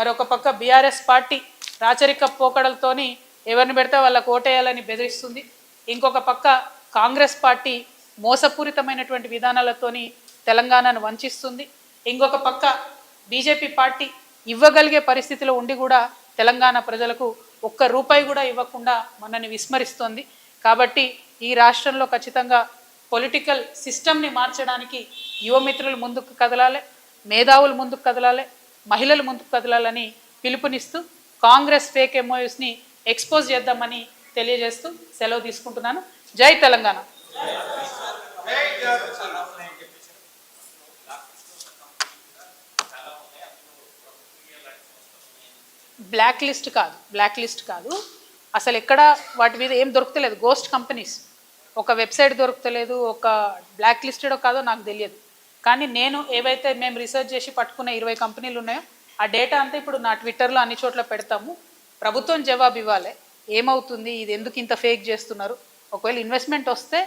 మరొక పక్క BRS party రాచరిక పోకడలతోని ఎవరిని పెడితే వాళ్ళకు ఓటేయాలని బెదిరిస్తుంది. ఇంకొక పక్క కాంగ్రెస్ పార్టీ మోసపూరితమైనటువంటి విధానాలతోని తెలంగాణను వంచిస్తుంది. ఇంకొక పక్క బీజేపీ పార్టీ ఇవ్వగలిగే పరిస్థితిలో ఉండి కూడా తెలంగాణ ప్రజలకు ఒక్క రూపాయి కూడా ఇవ్వకుండా మనని విస్మరిస్తోంది. కాబట్టి ఈ రాష్ట్రంలో ఖచ్చితంగా పొలిటికల్ సిస్టమ్ని మార్చడానికి యువమిత్రులు ముందుకు కదలాలి మేధావులు ముందుకు కదలాలి మహిళలు ముందుకు కదలాలని పిలుపునిస్తూ కాంగ్రెస్ ఫేక్ ఎంఓఎస్ని ఎక్స్పోజ్ చేద్దామని తెలియజేస్తూ సెలవు తీసుకుంటున్నాను. జై తెలంగాణ. బ్లాక్ లిస్ట్ కాదు బ్లాక్ లిస్ట్ కాదు. అసలు ఎక్కడ వాటి మీద ఏం దొరుకుతలేదు. గోస్ట్ కంపెనీస్ ఒక వెబ్సైట్ దొరుకుతలేదు ఒక బ్లాక్ లిస్టెడ్ కాదో నాకు తెలియదు. కానీ నేను ఏవైతే మేము రీసెర్చ్ చేసి పట్టుకున్న ఇరవై కంపెనీలు ఉన్నాయో ఆ డేటా అంతా ఇప్పుడు నా ట్విట్టర్లో అన్ని చోట్ల పెడతాము. ప్రభుత్వం జవాబు ఇవ్వాలి. ఏమవుతుంది? ఇది ఎందుకు ఇంత ఫేక్ చేస్తున్నారు? ఒకవేళ ఇన్వెస్ట్మెంట్ వస్తే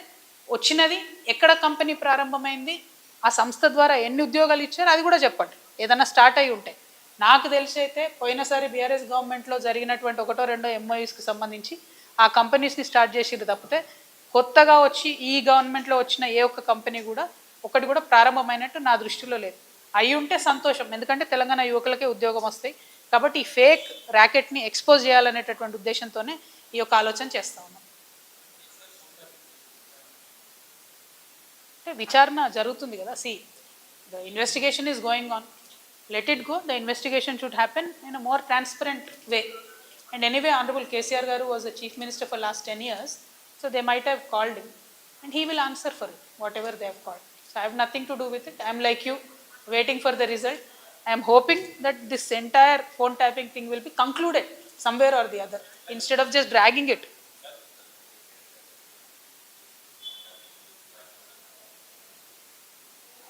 వచ్చినది ఎక్కడ కంపెనీ ప్రారంభమైంది? ఆ సంస్థ ద్వారా ఎన్ని ఉద్యోగాలు ఇచ్చారు? అది కూడా చెప్పండి. ఏదైనా స్టార్ట్ అయి ఉంటే. నాకు తెలిసి అయితే పోయినసారి బీఆర్ఎస్ గవర్నమెంట్లో జరిగినటువంటి ఒకటో రెండో ఎంఓయూస్కి సంబంధించి ఆ కంపెనీస్ని స్టార్ట్ చేసిరు తప్పితే కొత్తగా వచ్చి ఈ గవర్నమెంట్లో వచ్చిన ఏ ఒక్క కంపెనీ కూడా ఒకటి కూడా ప్రారంభమైనట్టు నా దృష్టిలో లేదు. అయి ఉంటే సంతోషం. ఎందుకంటే తెలంగాణ యువకులకే ఉద్యోగం వస్తాయి. కాబట్టి ఈ ఫేక్ ర్యాకెట్ని ఎక్స్పోజ్ చేయాలనేటటువంటి ఉద్దేశంతోనే ఈ యొక్క ఆలోచన చేస్తూ ఉన్నాం. అంటే విచారణ జరుగుతుంది కదా. See the investigation is going on let it go the investigation should happen in a more transparent way and anyway honourable KCR గారు was the chief minister for last ten years so they might have called and he will answer for whatever they have called so I uh nothing to do with it I'm like you waiting for the result I'm hoping that this entire phone tapping thing will be concluded somewhere or the other instead of just dragging it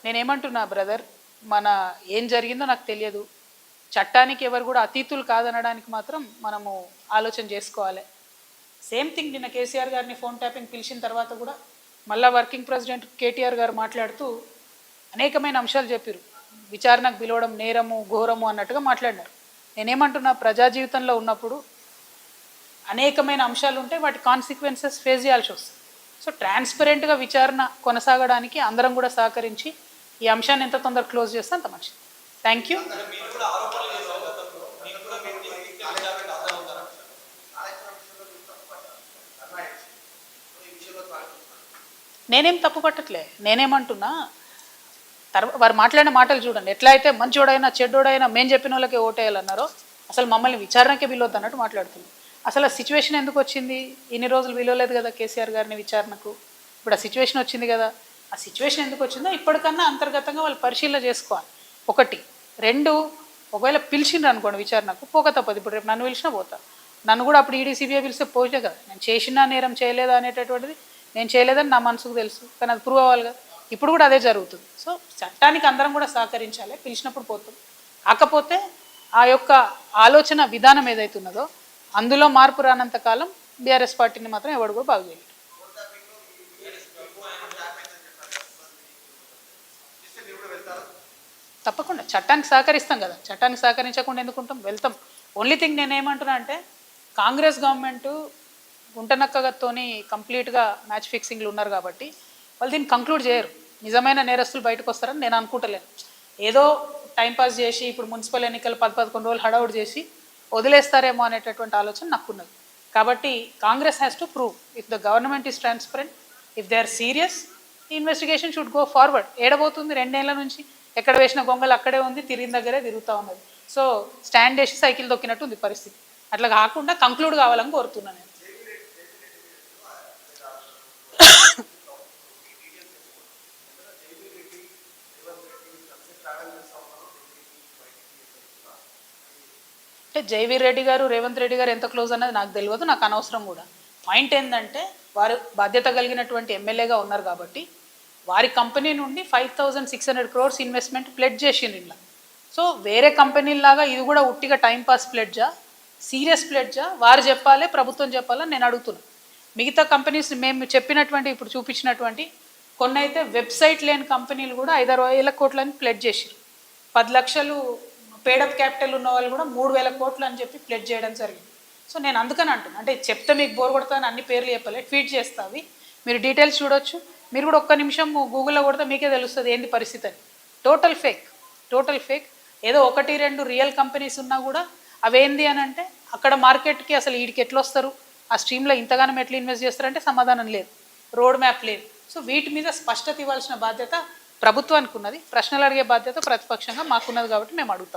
నేనేమంటున్నా brother మన ఏం జరిగిందో నాకు తెలియదు. చట్టానికి ఎవరు కూడా అతీతులు కాదనడానికి మాత్రం మనము ఆలోచన చేసుకోవాలి. సేమ్ థింగ్ నిన్న కేసీఆర్ గారిని ఫోన్ ట్యాపింగ్ పిలిచిన తర్వాత కూడా మళ్ళా వర్కింగ్ ప్రెసిడెంట్ కేటీఆర్ గారు మాట్లాడుతూ అనేకమైన అంశాలు చెప్పారు. విచారణకు పిలవడం నేరము ఘోరము అన్నట్టుగా మాట్లాడినారు. నేనేమంటున్నా ప్రజా జీవితంలో ఉన్నప్పుడు అనేకమైన అంశాలు ఉంటే వాటి కాన్సిక్వెన్సెస్ ఫేస్ చేయాల్సి వస్తుంది. సో ట్రాన్స్పరెంట్గా విచారణ కొనసాగడానికి అందరం కూడా సహకరించి ఈ అంశాన్ని ఎంత తొందరగా క్లోజ్ చేస్తే అంత మంచిది. థ్యాంక్ యూ నేనేం తప్పు పట్టట్లే నేనేమంటున్నా? తర్వాత వారు మాట్లాడిన మాటలు చూడండి. ఎట్లా అయితే మంచోడైనా చెడ్డోడైనా మేము చెప్పిన వాళ్ళకే ఓటేయాలన్నారో అసలు మమ్మల్ని విచారణకే విలువద్దు అన్నట్టు మాట్లాడుతుంది. అసలు ఆ సిచ్యువేషన్ ఎందుకు వచ్చింది? ఇన్ని రోజులు విలువలేదు కదా కేసీఆర్ గారిని విచారణకు? ఇప్పుడు ఆ సిచ్యువేషన్ వచ్చింది కదా. ఆ సిచ్యువేషన్ ఎందుకు వచ్చిందో ఇప్పటికన్నా అంతర్గతంగా వాళ్ళు పరిశీలన చేసుకోవాలి. ఒకటి. రెండు ఒకవేళ పిలిచిండ్రు అనుకోండి విచారణకు పోక తప్పదు. ఇప్పుడు రేపు నన్ను పిలిచినా పోతా. నన్ను కూడా అప్పుడు ఈడీ సిబిఐ పిలిస్తే పోతే కదా. నేను చేసినా నేరం చేయలేదా అనేటటువంటిది నేను చేయలేదని నా మనసుకు తెలుసు కానీ అది ప్రూవ్ అవ్వాలి కదా. ఇప్పుడు కూడా అదే జరుగుతుంది. సో చట్టానికి అందరం కూడా సహకరించాలి. పిలిచినప్పుడు పోతాం. కాకపోతే ఆ యొక్క ఆలోచన విధానం ఏదైతే ఉన్నదో అందులో మార్పు రానంత కాలం బీఆర్ఎస్ పార్టీని మాత్రం ఎవడు కూడా బాగు చేయలేడు. తప్పకుండా. చట్టానికి సహకరిస్తాం కదా. చట్టానికి సహకరించకుండా ఎందుకుంటాం వెళ్తాం. ఓన్లీ థింగ్ నేనేమంటున్నా అంటే కాంగ్రెస్ గవర్నమెంట్ గుంటనక్కతోని కంప్లీట్గా మ్యాచ్ ఫిక్సింగ్లు ఉన్నారు కాబట్టి వాళ్ళు దీన్ని కంక్లూడ్ చేయరు. నిజమైన నేరస్తులు బయటకు వస్తారని నేను అనుకుంటలేను. ఏదో టైంపాస్ చేసి ఇప్పుడు మున్సిపల్ ఎన్నికలు పది పదకొండు రోజులు హడావుడు చేసి వదిలేస్తారేమో అనేటటువంటి ఆలోచన నాకున్నది. కాబట్టి Congress has to prove if the government is transparent if they are serious investigation should go forward ఏడబోతుంది రెండేళ్ళ నుంచి. ఎక్కడ వేసిన గొంగలు అక్కడే ఉంది తిరిగిన దగ్గరే తిరుగుతూ ఉన్నది. సో స్టాండ్ చేసి సైకిల్ తొక్కినట్టు ఉంది పరిస్థితి. అట్లా కాకుండా కంక్లూడ్ కావాలని కోరుతున్నాను నేను. అంటే జైవీర్ రెడ్డి గారు రేవంత్ రెడ్డి గారు ఎంత క్లోజ్ అన్నది నాకు తెలియదు నాకు అనవసరం కూడా. పాయింట్ ఏంటంటే వారు బాధ్యత కలిగినటువంటి ఎమ్మెల్యేగా ఉన్నారు కాబట్టి వారి కంపెనీ నుండి five thousand six hundred crores investment pledge చేసిండు ఇలా సో వేరే కంపెనీలాగా ఇది కూడా ఉట్టిగా టైంపాస్ ప్లెడ్జా? సీరియస్ ప్లెడ్జా? వారు చెప్పాలి ప్రభుత్వం చెప్పాలని నేను అడుగుతున్నాను మిగతా కంపెనీస్ మేము చెప్పినటువంటి ఇప్పుడు చూపించినటువంటి కొన్ని అయితే వెబ్సైట్ లేని కంపెనీలు కూడా ఐదారు వేల కోట్లని ప్లెడ్ చేసిరు పది లక్షలు పేడప్ క్యాపిటల్ ఉన్న వాళ్ళు కూడా మూడు వేల కోట్లు అని చెప్పి ప్లెడ్ చేయడం జరిగింది. సో నేను అందుకని అంటున్నాను అంటే చెప్తే మీకు బోర్ కొడతాను అన్ని పేర్లు చెప్పలే ట్వీట్ చేస్తావి మీరు డీటెయిల్స్ చూడొచ్చు. మీరు కూడా ఒక్క నిమిషం గూగుల్లో కొడితే మీకే తెలుస్తుంది ఏంది పరిస్థితి అని. టోటల్ ఫేక్ టోటల్ ఫేక్ ఏదో ఒకటి రెండు రియల్ కంపెనీస్ ఉన్నా కూడా అవేంది అని అంటే అక్కడ మార్కెట్కి అసలు వీడికి ఎట్లా వస్తారు ఆ స్ట్రీమ్లో ఇంతగానం ఎట్లా ఇన్వెస్ట్ చేస్తారంటే సమాధానం లేదు. రోడ్ మ్యాప్ లేదు. సో వీటి మీద స్పష్టత ఇవ్వాల్సిన బాధ్యత ప్రభుత్వానికి ఉన్నది ప్రశ్నలు అడిగే బాధ్యత ప్రతిపక్షంగా మాకున్నది కాబట్టి మేము అడుగుతాం.